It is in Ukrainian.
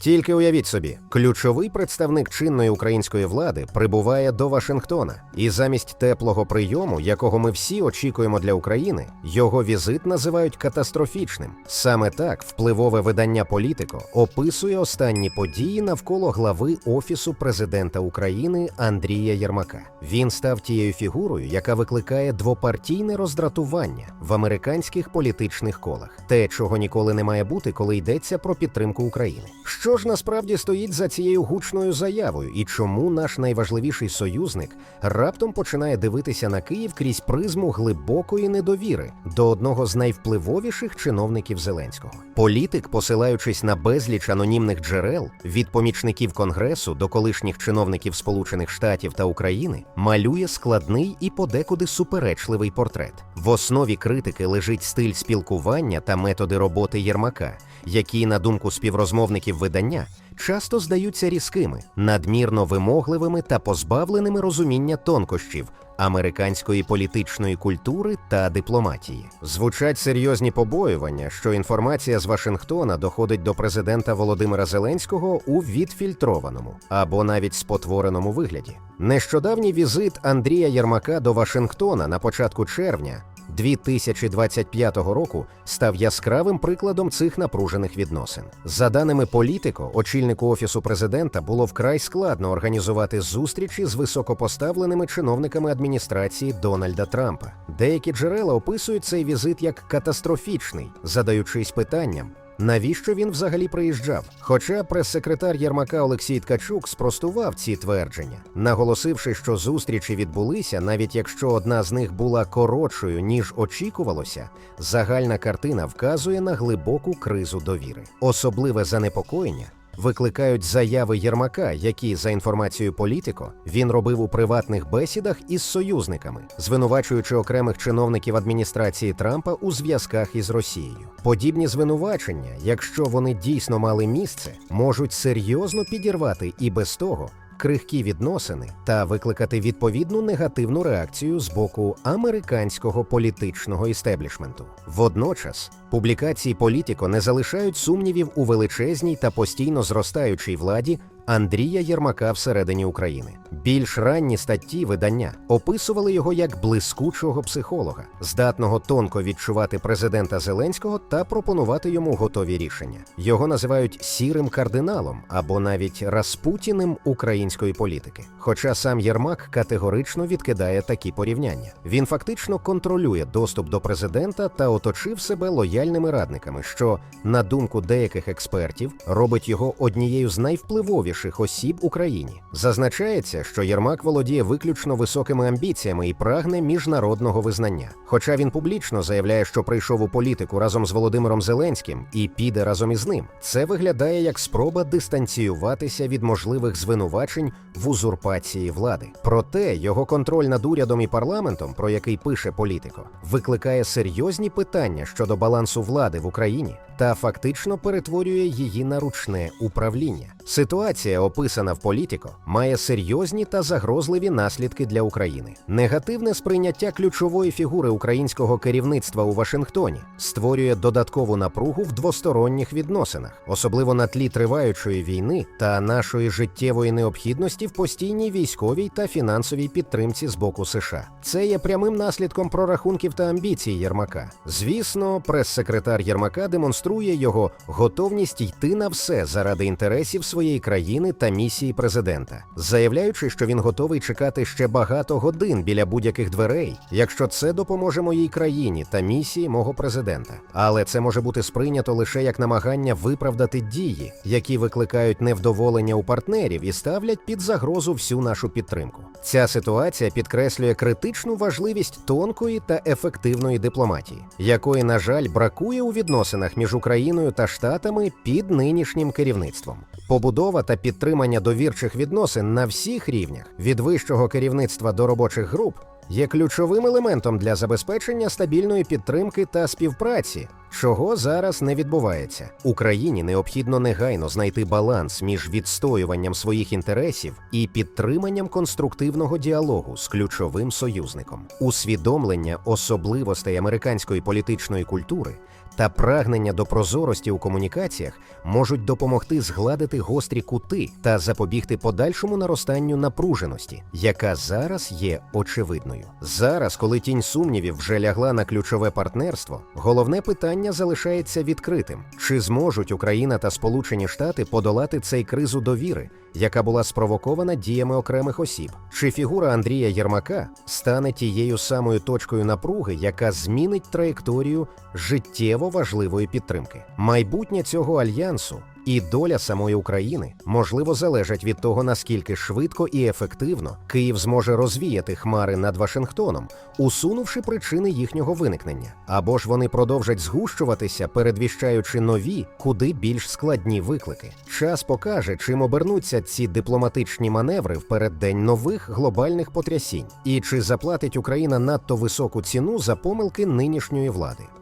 Тільки уявіть собі, ключовий представник чинної української влади прибуває до Вашингтона, і замість теплого прийому, якого ми всі очікуємо для України, його візит називають катастрофічним. Саме так впливове видання Політико описує останні події навколо глави Офісу президента України Андрія Єрмака. Він став тією фігурою, яка викликає двопартійне роздратування в американських політичних колах, те, чого ніколи не має бути, коли йдеться про підтримку України. Що ж насправді стоїть за цією гучною заявою, і чому наш найважливіший союзник раптом починає дивитися на Київ крізь призму глибокої недовіри до одного з найвпливовіших чиновників Зеленського? Політик, посилаючись на безліч анонімних джерел від помічників конгресу до колишніх чиновників Сполучених Штатів та України, малює складний і подекуди суперечливий портрет. В основі критики лежить стиль спілкування та методи роботи Єрмака, які, на думку співрозмовників видання, часто здаються різкими, надмірно вимогливими та позбавленими розуміння тонкощів американської політичної культури та дипломатії. Звучать серйозні побоювання, що інформація з Вашингтона доходить до президента Володимира Зеленського у відфільтрованому або навіть спотвореному вигляді. Нещодавній візит Андрія Єрмака до Вашингтона на початку червня 2025 року став яскравим прикладом цих напружених відносин. За даними політико, очільнику офісу президента було вкрай складно організувати зустрічі з високопоставленими чиновниками адміністрації Дональда Трампа. Деякі джерела описують цей візит як катастрофічний, задаючись питанням. Навіщо він взагалі приїжджав? Хоча прес-секретар Єрмака Олексій Ткачук спростував ці твердження, наголосивши, що зустрічі відбулися, навіть якщо одна з них була коротшою ніж очікувалося, загальна картина вказує на глибоку кризу довіри. Особливе занепокоєння викликають заяви Єрмака, які, за інформацією політико, він робив у приватних бесідах із союзниками, звинувачуючи окремих чиновників адміністрації Трампа у зв'язках із Росією. Подібні звинувачення, якщо вони дійсно мали місце, можуть серйозно підірвати і без того. Крихкі відносини та викликати відповідну негативну реакцію з боку американського політичного істеблішменту. Водночас публікації політико не залишають сумнівів у величезній та постійно зростаючій владі Андрія Єрмака всередині України. Більш ранні статті видання описували його як блискучого психолога, здатного тонко відчувати президента Зеленського та пропонувати йому готові рішення. Його називають сірим кардиналом або навіть Распутіним української політики. Хоча сам Єрмак категорично відкидає такі порівняння. Він фактично контролює доступ до президента та оточив себе лояльними радниками, що, на думку деяких експертів, робить його однією з найвпливовіших осіб в Україні. Зазначається, що Єрмак володіє виключно високими амбіціями і прагне міжнародного визнання. Хоча він публічно заявляє, що прийшов у політику разом з Володимиром Зеленським і піде разом із ним, це виглядає як спроба дистанціюватися від можливих звинувачень в узурпації влади. Проте його контроль над урядом і парламентом, про який пише політико, викликає серйозні питання щодо балансу влади в Україні та фактично перетворює її на ручне управління. Ситуація, описана в політико, має серйозні та загрозливі наслідки для України. Негативне сприйняття ключової фігури українського керівництва у Вашингтоні створює додаткову напругу в двосторонніх відносинах, особливо на тлі триваючої війни та нашої життєвої необхідності в постійній військовій та фінансовій підтримці з боку США. Це є прямим наслідком прорахунків та амбіцій Єрмака. Звісно, прес-секретар Єрмака демонструє його готовність йти на все заради інтересів своєї країни та місії президента, заявляючи, що він готовий чекати ще багато годин біля будь-яких дверей, якщо це допоможе моїй країні та місії мого президента. Але це може бути сприйнято лише як намагання виправдати дії, які викликають невдоволення у партнерів і ставлять під загрозу всю нашу підтримку. Ця ситуація підкреслює критичну важливість тонкої та ефективної дипломатії, якої, на жаль, бракує у відносинах між Україною та Штатами під нинішнім керівництвом. Побудова та підтримання довірчих відносин на всіх рівнях від вищого керівництва до робочих груп є ключовим елементом для забезпечення стабільної підтримки та співпраці чого зараз не відбувається. Україні необхідно негайно знайти баланс між відстоюванням своїх інтересів і підтриманням конструктивного діалогу з ключовим союзником, усвідомлення особливостей американської політичної культури та прагнення до прозорості у комунікаціях можуть допомогти згладити гострі кути та запобігти подальшому наростанню напруженості, яка зараз є очевидною. Зараз, коли тінь сумнівів вже лягла на ключове партнерство, головне питання залишається відкритим: чи зможуть Україна та Сполучені Штати подолати цей кризу довіри, яка була спровокована діями окремих осіб? Чи фігура Андрія Єрмака стане тією самою точкою напруги, яка змінить траєкторію життєво важливої підтримки? Майбутнє цього альянсу і доля самої України можливо залежать від того, наскільки швидко і ефективно Київ зможе розвіяти хмари над Вашингтоном, усунувши причини їхнього виникнення, або ж вони продовжать згущуватися, передвіщаючи нові, куди більш складні виклики. Час покаже, чим обернуться ці дипломатичні маневри в переддень нових глобальних потрясінь, і чи заплатить Україна надто високу ціну за помилки нинішньої влади.